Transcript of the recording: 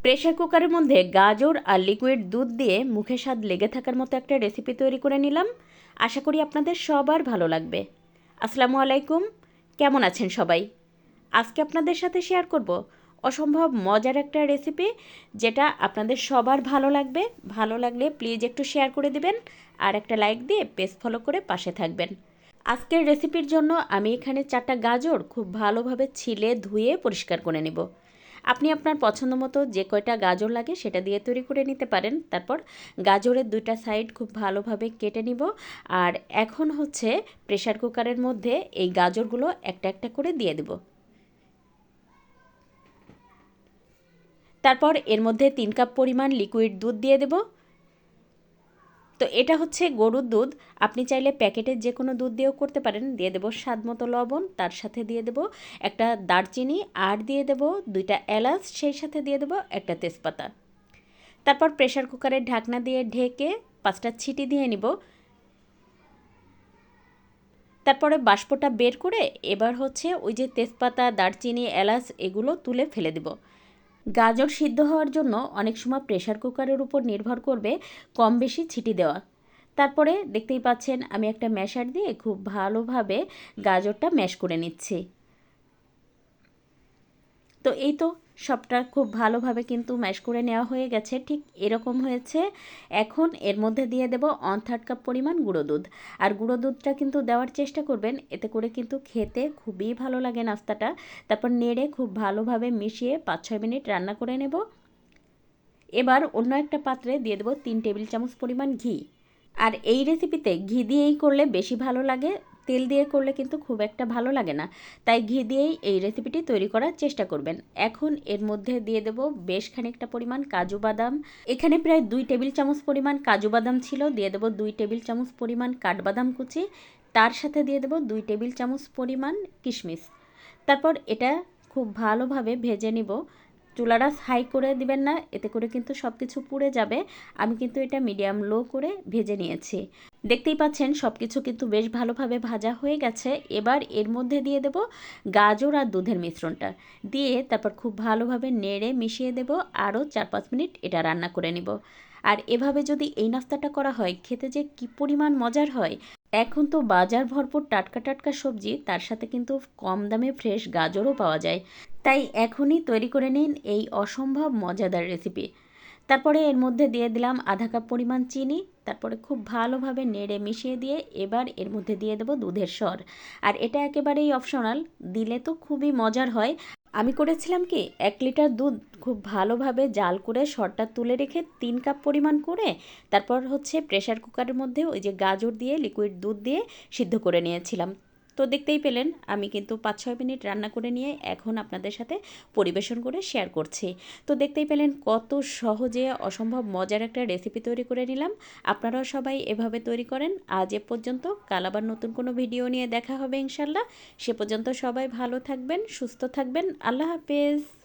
Pressure কুকারের মধ্যে গাজর আর লিকুইড দুধ দিয়ে মুখে স্বাদ লেগে থাকার মতো একটা রেসিপি তৈরি করে নিলাম। আশা করি আপনাদের সবার ভালো লাগবে। আসসালামু আলাইকুম। কেমন আছেন সবাই? আজকে আপনাদের সাথে শেয়ার করব অসম্ভব মজার একটা রেসিপি যেটা আপনাদের সবার ভালো লাগবে। ভালো লাগলে প্লিজ একটু শেয়ার করে দিবেন আর একটা লাইক দিয়ে পেজ ফলো করে পাশে থাকবেন। আজকের রেসিপির জন্য আমি এখানে চারটা গাজর খুব ভালোভাবে ছিলে ধুয়ে পরিষ্কার করে নেব। আপনি আপনার পছন্দ মতো যে কয়টা গাজর লাগে সেটা দিয়ে তৈরি করে নিতে পারেন। তারপর গাজরের দুইটা সাইড খুব ভালোভাবে কেটে নিব। আর এখন হচ্ছে প্রেশার কুকারের মধ্যে এই গাজরগুলো একটা একটা করে দিয়ে দেব। তারপর এর মধ্যে তিন কাপ পরিমাণ লিকুইড দুধ দিয়ে দেবো। তো এটা হচ্ছে গরুর দুধ। আপনি চাইলে প্যাকেটের যে কোনো দুধ দিয়েও করতে পারেন। দিয়ে দেবো স্বাদ মতো লবণ, তার সাথে দিয়ে দেবো একটা দারচিনি, আর দিয়ে দেবো দুইটা এলাচ, সেই সাথে দিয়ে দেবো একটা তেজপাতা। তারপর প্রেশার কুকারের ঢাকনা দিয়ে ঢেকে পাঁচটা ছিটি দিয়ে নিব। তারপরে বাষ্পটা বের করে এবার হচ্ছে ওই যে তেজপাতা, দারচিনি, এলাচ, এগুলো তুলে ফেলে দেবো। গাজর সিদ্ধ হওয়ার জন্য অনেক সময় প্রেশার কুকারের উপর নির্ভর করবে কম বেশি ছিটি দেওয়া। তারপরে দেখতেই পাচ্ছেন আমি একটা ম্যাশার দিয়ে খুব ভালোভাবে গাজরটা ম্যাশ করে নিচ্ছি। তো এই তো সবটা খুব ভালোভাবে কিন্তু ম্যাশ করে নেওয়া হয়ে গেছে। ঠিক এরকম হয়েছে। এখন এর মধ্যে দিয়ে দেব অন থার্ড কাপ পরিমাণ গুঁড়ো দুধ। আর গুঁড়ো দুধটা কিন্তু দেওয়ার চেষ্টা করবেন। এতে করে কিন্তু খেতে খুবই ভালো লাগে নাস্তাটা। তারপর নেড়ে খুব ভালোভাবে মিশিয়ে পাঁচ ছয় মিনিট রান্না করে নেব। এবার অন্য একটা পাত্রে দিয়ে দেবো তিন টেবিল চামচ পরিমাণ ঘি। আর এই রেসিপিতে ঘি দিয়েই করলে বেশি ভালো লাগে। তেল দিয়ে করলে কিন্তু খুব একটা ভালো লাগে না। তাই ঘি দিয়েই এই রেসিপিটি তৈরি করার চেষ্টা করবেন। এখন এর মধ্যে দিয়ে দেব বেশ খানিকটা পরিমাণ কাজু বাদাম। এখানে প্রায় দুই টেবিল চামচ পরিমাণ কাজু বাদাম ছিল। দিয়ে দেবো দুই টেবিল চামচ পরিমাণ কাঠবাদাম কুচি। তার সাথে দিয়ে দেবো দুই টেবিল চামচ পরিমাণ কিশমিশ। তারপর এটা খুব ভালোভাবে ভেজে নিব। চুলাটা হাই করে দিবেন না, এতে করে কিন্তু সব কিছু পুড়ে যাবে। আমি কিন্তু এটা মিডিয়াম লো করে ভেজে নিয়েছি। দেখতেই পাচ্ছেন সব কিছু কিন্তু বেশ ভালোভাবে ভাজা হয়ে গেছে। এবার এর মধ্যে দিয়ে দেব গাজর আর দুধের মিশ্রণটা। দিয়ে তারপর খুব ভালোভাবে নেড়ে মিশিয়ে দেব, আরও চার পাঁচ মিনিট এটা রান্না করে নিব। আর এভাবে যদি এই নাস্তাটা করা হয়, খেতে যে কি পরিমাণ মজার হয়! এখন তো বাজার ভরপুর টাটকা টাটকা সবজি, তার সাথে কিন্তু কম দামে ফ্রেশ গাজরও পাওয়া যায়। তাই এখনই তৈরি করে নিন এই অসম্ভব মজাদার রেসিপি তারপরে এর মধ্যে দিয়ে দিলাম আধা কাপ পরিমাণ চিনি, তারপরে খুব ভালোভাবে নেড়ে মিশিয়ে দিয়ে এবার এর মধ্যে দিয়ে দেবো দুধের স্বর। আর এটা একেবারেই অপশনাল দিলে তো খুবই মজার হয়। আমি করেছিলাম কি, এক লিটার দুধ খুব ভালোভাবে জাল করে সরটা তুলে রেখে তিন কাপ পরিমাণ করে তারপর হচ্ছে প্রেশার কুকারের মধ্যে ওই যে গাজর দিয়ে লিকুইড দুধ দিয়ে সিদ্ধ করে নিয়েছিলাম। তো দেখতেই পেলেন, আমি কিন্তু পাঁচ ছয় মিনিট রান্না করে নিয়ে এখন আপনাদের সাথে পরিবেশন করে শেয়ার করছি। তো দেখতেই পেলেন কত সহজে অসম্ভব মজার একটা রেসিপি তৈরি করে নিলাম। আপনারাও সবাই এভাবে তৈরি করেন। আজ এ পর্যন্ত, কাল আবার নতুন কোনো ভিডিও নিয়ে দেখা হবে ইনশাল্লাহ সে পর্যন্ত সবাই ভালো থাকবেন, সুস্থ থাকবেন। আল্লাহ হাফেজ।